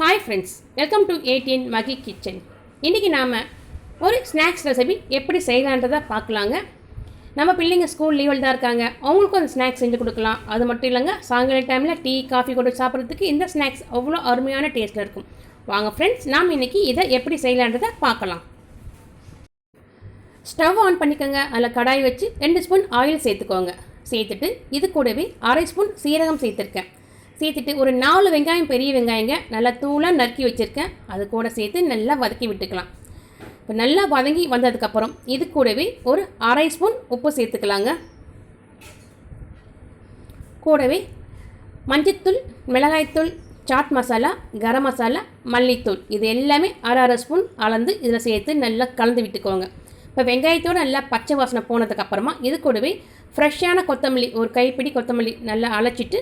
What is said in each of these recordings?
Hi friends welcome to eighteen Magi kitchen இன்றைக்கி நாம் ஒரு ஸ்நாக்ஸ் ரெசிபி எப்படி செய்யலான்றதை பார்க்கலாங்க. நம்ம பிள்ளைங்க ஸ்கூல் லீவில் தான் இருக்காங்க. அவங்களுக்கும் அந்த ஸ்நாக்ஸ் செஞ்சு கொடுக்கலாம். அது மட்டும் இல்லைங்க சாயங்கால டைமில் டீ காஃபி கொண்டு சாப்பிட்றதுக்கு இந்த ஸ்நாக்ஸ் அவ்வளோ அருமையான டேஸ்ட்டில் இருக்கும். வாங்க ஃப்ரெண்ட்ஸ் நாம் இன்றைக்கி இதை எப்படி செய்யலான்றதை பார்க்கலாம். ஸ்டவ் ஆன் பண்ணிக்கோங்க. அதில் கடாய் வச்சு ரெண்டு ஸ்பூன் ஆயில் சேர்த்துக்கோங்க. சேர்த்துட்டு இது கூடவே அரை ஸ்பூன் சீரகம் சேர்த்துருக்கேன். சேர்த்துட்டு ஒரு நாலு வெங்காயம் பெரிய வெங்காயங்க நல்லா தூளாக நறுக்கி வச்சுருக்கேன். அது கூட சேர்த்து நல்லா வதக்கி விட்டுக்கலாம். இப்போ நல்லா வதங்கி வந்ததுக்கப்புறம் இது கூடவே ஒரு அரை ஸ்பூன் உப்பு சேர்த்துக்கலாங்க. கூடவே மஞ்சத்தூள் மிளகாய்த்தூள் சாட் மசாலா கரம் மசாலா மல்லித்தூள். இது எல்லாமே அரை அரை ஸ்பூன் அளந்து இதில் சேர்த்து நல்லா கலந்து விட்டுக்கோங்க. இப்போ வெங்காயத்தோடு நல்லா பச்சை வாசனை போனதுக்கப்புறமா இது கூடவே ஃப்ரெஷ்ஷான கொத்தமல்லி ஒரு கைப்பிடி கொத்தமல்லி நல்லா அழைச்சிட்டு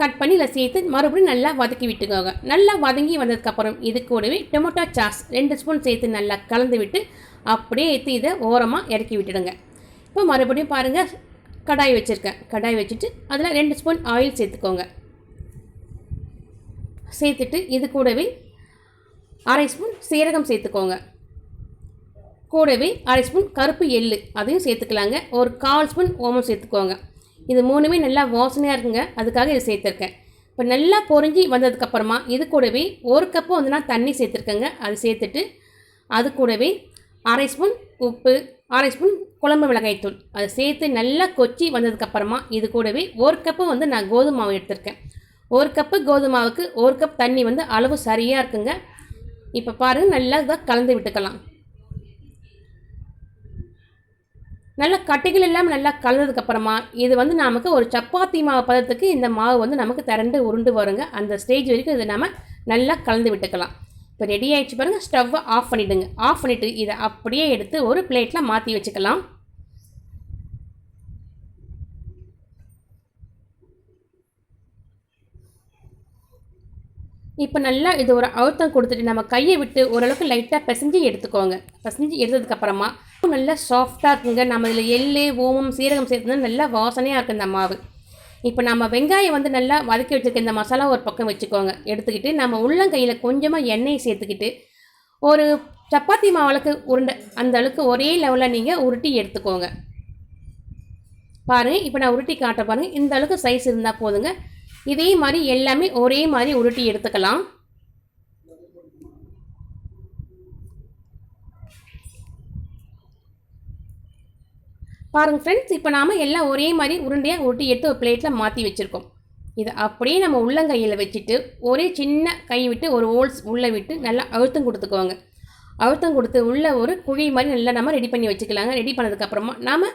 கட் பண்ணி இதில் சேர்த்து மறுபடியும் நல்லா வதக்கி விட்டுக்கோங்க. நல்லா வதங்கி வந்ததுக்கப்புறம் இது கூடவே டொமேட்டோ சாஸ் ரெண்டு ஸ்பூன் சேர்த்து நல்லா கலந்து விட்டு அப்படியே எடுத்து இதை ஓரமாக இறக்கி விட்டுடுங்க. இப்போ மறுபடியும் பாருங்கள் கடாய் வச்சுருக்கேன். கடாய் வச்சுட்டு அதில் ரெண்டு ஸ்பூன் ஆயில் சேர்த்துக்கோங்க. சேர்த்துட்டு இது கூடவே அரை ஸ்பூன் சீரகம் சேர்த்துக்கோங்க. கூடவே அரை ஸ்பூன் கருப்பு எள்ளு அதையும் சேர்த்துக்கலாங்க. ஒரு கால் ஸ்பூன் ஓமம் சேர்த்துக்கோங்க. இது மூணுமே நல்லா வாசனையாக இருக்குங்க. அதுக்காக இதை சேர்த்துருக்கேன். இப்போ நல்லா பொறிஞ்சி வந்ததுக்கப்புறமா இது கூடவே ஒரு கப்பு வந்து நான் தண்ணி சேர்த்துருக்கேங்க. அது சேர்த்துட்டு அது கூடவே அரை ஸ்பூன் உப்பு அரை ஸ்பூன் குழம்பு மிளகாய்த்தூள். அதை சேர்த்து நல்லா கொச்சி வந்ததுக்கப்புறமா இது கூடவே ஒரு கப்பு வந்து நான் கோதுமை மாவு எடுத்திருக்கேன். ஒரு கப்பு கோதுமை மாவுக்கு ஒரு கப் தண்ணி வந்து அளவு சரியாக இருக்குங்க. இப்போ பாருங்கள் நல்லா இதை கலந்து விட்டுக்கலாம். நல்லா கட்டிகள் இல்லாமல் நல்லா கலந்ததுக்கப்புறமா இது வந்து நமக்கு ஒரு சப்பாத்தி மாவு பதத்துக்கு இந்த மாவு வந்து நமக்கு திரண்டு உருண்டு வருங்க. அந்த ஸ்டேஜ் வரைக்கும் இதை நம்ம நல்லா கலந்து விட்டுக்கலாம். இப்போ ரெடி ஆகிடுச்சு பாருங்கள் ஸ்டவ்வை ஆஃப் பண்ணிவிடுங்க ஆஃப் பண்ணிவிட்டு இதை அப்படியே எடுத்து ஒரு பிளேட்டில் மாற்றி வச்சுக்கலாம். இப்போ நல்லா இது ஒரு அழுத்தம் கொடுத்துட்டு நம்ம கையை விட்டு ஓரளவுக்கு லைட்டாக பிசைஞ்சு எடுத்துக்கோங்க. பிசைஞ்சு எடுத்ததுக்கப்புறமா நல்லா சாஃப்டாக இருக்குங்க. நம்ம இதில் எள்ளு ஓமம் சீரகம் சேர்த்துனா நல்லா வாசனையாக இருக்குது இந்த மாவு. இப்போ நம்ம வெங்காயம் வந்து நல்லா வதக்கி வச்சுருக்க இந்த மசாலா ஒரு பக்கம் வச்சுக்கோங்க. எடுத்துக்கிட்டு நம்ம உள்ளங்கையில் கொஞ்சமாக எண்ணெய் சேர்த்துக்கிட்டு ஒரு சப்பாத்தி மாவளுக்கு உருண்டை அந்த அளவுக்கு ஒரே லெவலில் நீங்கள் உருட்டி எடுத்துக்கோங்க. பாருங்கள் இப்போ நான் உருட்டி காட்ட பாருங்கள் இந்த அளவுக்கு சைஸ் இருந்தால் போதுங்க. இதே மாதிரி எல்லாமே ஒரே மாதிரி உருட்டி எடுத்துக்கலாம். பாருங்கள் ஃப்ரெண்ட்ஸ் இப்போ நாம் எல்லாம் ஒரே மாதிரி உருண்டையாக உருட்டி எடுத்து ஒரு பிளேட்டில் மாற்றி வச்சுருக்கோம். இதை அப்படியே நம்ம உள்ளங்கையில் வச்சுட்டு ஒரே சின்ன கை விட்டு ஒரு ஹோல்ஸ் உள்ளே விட்டு நல்லா அழுத்தம் கொடுத்துக்கோங்க. அழுத்தம் கொடுத்து உள்ளே ஒரு குழி மாதிரி நல்லா நம்ம ரெடி பண்ணி வச்சுக்கலாங்க. ரெடி பண்ணதுக்கப்புறமா நாம்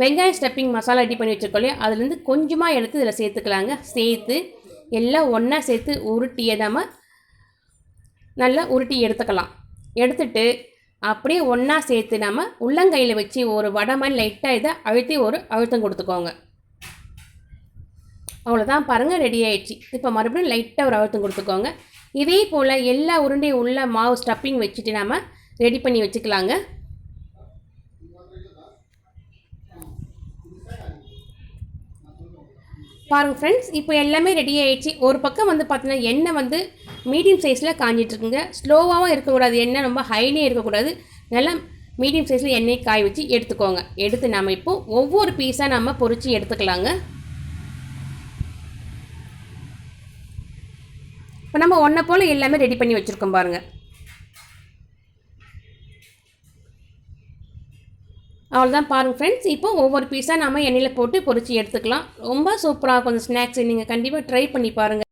வெங்காயம் ஸ்டப்பிங் மசாலா ரெடி பண்ணி வச்சுருக்கோம் அதுலேருந்து கொஞ்சமாக எடுத்து இதில் சேர்த்துக்கலாங்க. சேர்த்து எல்லாம் ஒன்றா சேர்த்து உருட்டியை நம்ம நல்லா உருட்டி எடுத்துக்கலாம். எடுத்துட்டு அப்படியே ஒன்றா சேர்த்து நம்ம உள்ளங்கையில் வச்சு ஒரு வடை மாதிரி லைட்டாக இதை அழுத்தி ஒரு அழுத்தம் கொடுத்துக்கோங்க. அவ்வளோதான் பாருங்கள் ரெடி ஆயிடுச்சு. இப்போ மறுபடியும் லைட்டாக ஒரு அழுத்தம் கொடுத்துக்கோங்க. இதே போல் எல்லா உருண்டையும் உள்ள மாவு ஸ்டப்பிங் வச்சுட்டு நம்ம ரெடி பண்ணி வச்சுக்கலாங்க. பாருங்கள் ஃப்ரெண்ட்ஸ் இப்போ எல்லாமே ரெடி ஆகிடுச்சு ஒரு பக்கம் வந்து பார்த்தீங்கன்னா எண்ணெய் வந்து மீடியம் சைஸில் காஞ்சிட்ருக்குங்க ஸ்லோவாகவும் இருக்கக்கூடாது. எண்ணெய் ரொம்ப ஹைலேயும் இருக்கக்கூடாது. நல்லா மீடியம் சைஸில் எண்ணெய் காய வச்சு எடுத்துக்கோங்க. எடுத்து நம்ம இப்போது ஒவ்வொரு பீஸாக நம்ம பொறிச்சு எடுத்துக்கலாங்க. இப்போ நம்ம ஒன்றை போல் எல்லாமே ரெடி பண்ணி வச்சுருக்கோம் பாருங்கள் அவ்வளோதான் பாருங்கள் ஃப்ரெண்ட்ஸ் இப்போ ஒவ்வொரு பீஸாக நம்ம எண்ணெயில் போட்டு பொறிச்சு எடுத்துக்கலாம். ரொம்ப சூப்பராக கொஞ்சம் ஸ்நாக்ஸ் நீங்கள் கண்டிப்பாக ட்ரை பண்ணி பாருங்கள்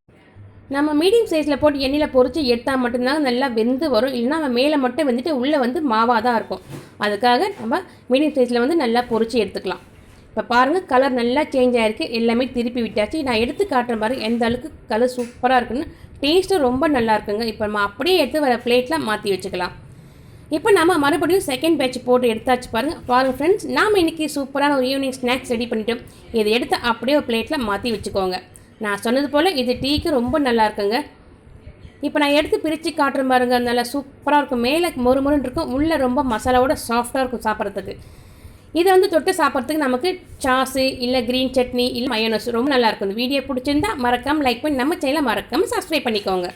நம்ம மீடியம் சைஸில் போட்டு எண்ணெயில் பொறிச்சு எடுத்தால் மட்டும்தான் நல்லா வெந்து வரும். இல்லைன்னா நம்ம மேலே மட்டும் வந்துட்டு உள்ளே வந்து மாவாக தான் இருக்கும். அதுக்காக நம்ம மீடியம் சைஸில் வந்து நல்லா பொறிச்சு எடுத்துக்கலாம். இப்போ பாருங்கள் கலர் நல்லா சேஞ்ச் ஆகிருக்கு எல்லாமே திருப்பி விட்டாச்சு. நான் எடுத்து காட்டுறேன் பாருங்கள் எந்த அளவுக்கு கலர் சூப்பராக இருக்குன்னு. டேஸ்ட்டும் ரொம்ப நல்லா இருக்குங்க. இப்போ நம்ம அப்படியே எடுத்து வர பிளேட்டில் மாற்றி வச்சுக்கலாம். இப்போ நம்ம மறுபடியும் செகண்ட் பேட்ச் போட்டு எடுத்தாச்சு பாருங்கள் பாருங்கள் ஃப்ரெண்ட்ஸ் நாம் இன்றைக்கி சூப்பரான ஒரு ஈவினிங் ஸ்நாக்ஸ் ரெடி பண்ணிட்டோம். இதை எடுத்து அப்படியே ஒரு பிளேட்டில் மாற்றி வச்சுக்கோங்க. நான் சொன்னது போல் இது டீக்கு ரொம்ப நல்லா இருக்குங்க. இப்போ நான் எடுத்து பிரித்து காட்டுற பாருங்க. நல்லா சூப்பராக இருக்கும். மேலே மொறு மொறுன்னு இருக்கும். உள்ளே ரொம்ப மசாலாவோட சாஃப்டாக இருக்கும் சாப்பிட்றதுக்கு. இதை வந்து தொட்டு சாப்பிட்றதுக்கு நமக்கு சாஸு இல்லை க்ரீன் சட்னி இல்லை மயோனஸ் ரொம்ப நல்லாயிருக்கும் இந்த வீடியோ பிடிச்சிருந்தா மறக்காமல் லைக் பண்ணி நம்ம சேனலை மறக்காமல் சப்ஸ்கிரைப் பண்ணிக்கோங்க.